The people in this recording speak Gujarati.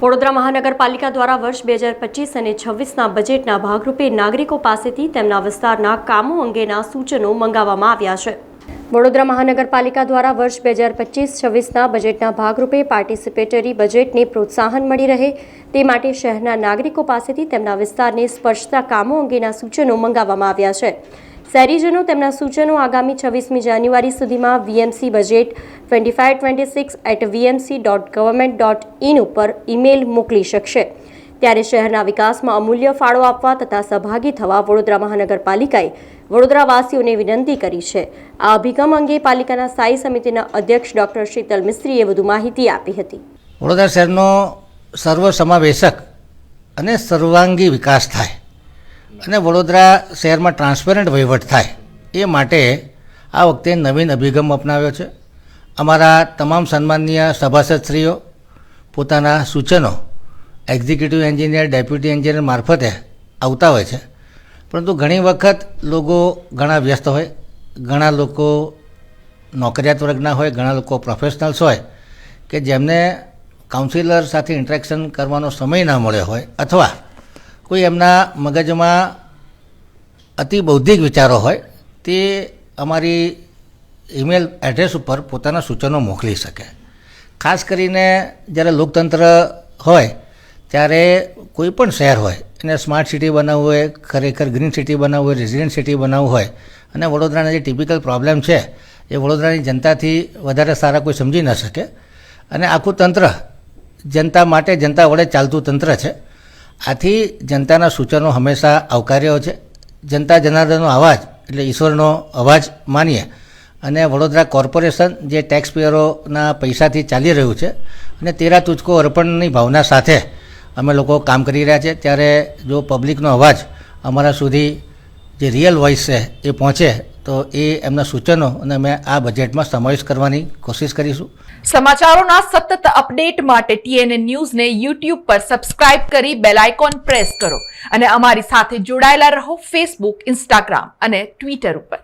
વડોદરા મહાનગરપાલિકા દ્વારા વર્ષ બે હજાર પચીસ અને છવ્વીસના બજેટના ભાગરૂપે નાગરિકો પાસેથી તેમના વિસ્તારના કામો અંગેના સૂચનો મંગાવવામાં આવ્યા છે. વડોદરા મહાનગરપાલિકા દ્વારા વર્ષ બે હજાર પચીસ છવ્વીસના બજેટના ભાગરૂપે પાર્ટિસિપેટરી બજેટને પ્રોત્સાહન મળી રહે તે માટે શહેરના નાગરિકો પાસેથી તેમના વિસ્તારને સ્પર્શતા કામો અંગેના સૂચનો મંગાવવામાં આવ્યા છે. શહેરીજનો તેમના સૂચનો આગામી છવ્વીસમી જાન્યુઆરી સુધીમાં VMC budget twenty five twenty six at VMC dot government dot in ઉપર ઈમેલ મોકલી શકશે. ત્યારે શહેરના વિકાસમાં અમૂલ્ય ફાળો આપવા તથા સહભાગી થવા વડોદરા મહાનગરપાલિકાએ વડોદરાવાસીઓને વિનંતી કરી છે. આ અભિગમ અંગે પાલિકાના સ્થાયી સમિતિના અધ્યક્ષ ડોક્ટર શીતલ મિસ્ત્રીએ વધુ માહિતી આપી હતી. વડોદરા શહેરનો સર્વસમાવેશક અને સર્વાંગી વિકાસ થાય. અને વડોદરા શહેરમાં ટ્રાન્સપેરન્ટ વહીવટ થાય એ માટે આ વખતે નવીન અભિગમ અપનાવ્યો છે. અમારા તમામ સન્માનીય સભાસદશ્રીઓ, પોતાના સૂચનો એક્ઝિક્યુટિવ એન્જિનિયર ડેપ્યુટી એન્જિનિયર મારફતે આવતા હોય છે. પરંતુ ઘણી વખત લોકો ઘણા વ્યસ્ત હોય, ઘણા લોકો નોકરિયાત વર્ગના હોય, ઘણા લોકો પ્રોફેશનલ્સ હોય કે જેમને કાઉન્સિલર સાથે ઇન્ટરેક્શન કરવાનો સમય ના મળ્યો હોય અથવા કોઈ એમના મગજમાં અતિ બૌદ્ધિક વિચારો હોય, તે અમારી ઈમેલ એડ્રેસ ઉપર પોતાના સૂચનો મોકલી શકે. ખાસ કરીને જ્યારે લોકતંત્ર હોય, ત્યારે કોઈ પણ શહેર હોય, એને સ્માર્ટ સિટી બનાવવું હોય, ખરેખર ગ્રીન સિટી બનાવવું હોય, રેઝિડન્ટ સિટી બનાવવું હોય, અને વડોદરાના જે ટિપિકલ પ્રોબ્લેમ છે, એ વડોદરાની જનતાથી વધારે સારા કોઈ સમજી ન શકે. અને આખું તંત્ર જનતા માટે જનતા વડે ચાલતું તંત્ર છે આથી જનતાના સૂચનો હંમેશા આવકાર્ય છે. જનતા જનાર્દનનો અવાજ એટલે ઈશ્વરનો અવાજ માનીએ. અને વડોદરા કોર્પોરેશન જે ટેક્સ પેયરોના પૈસાથી ચાલી રહ્યું છે અને તેરા તુચકો અર્પણની ભાવના સાથે અમે લોકો કામ કરી રહ્યા છે. ત્યારે જો પબ્લિકનો અવાજ અમારા સુધી જે રિયલ વોઇસ છે એ પહોંચે તો એ એમના સૂચનો અને અમે આ બજેટમાં સમાવેશ કરવાની કોશિશ કરીશું. સમાચારોના સતત અપડેટ માટે ટીએનએ ન્યૂઝને યુટ્યુબ પર સબસ્ક્રાઇબ કરી બેલ આઇકોન પ્રેસ કરો અને અમારી સાથે જોડાયેલા રહો ફેસબુક ઇન્સ્ટાગ્રામ અને ટ્વિટર ઉપર.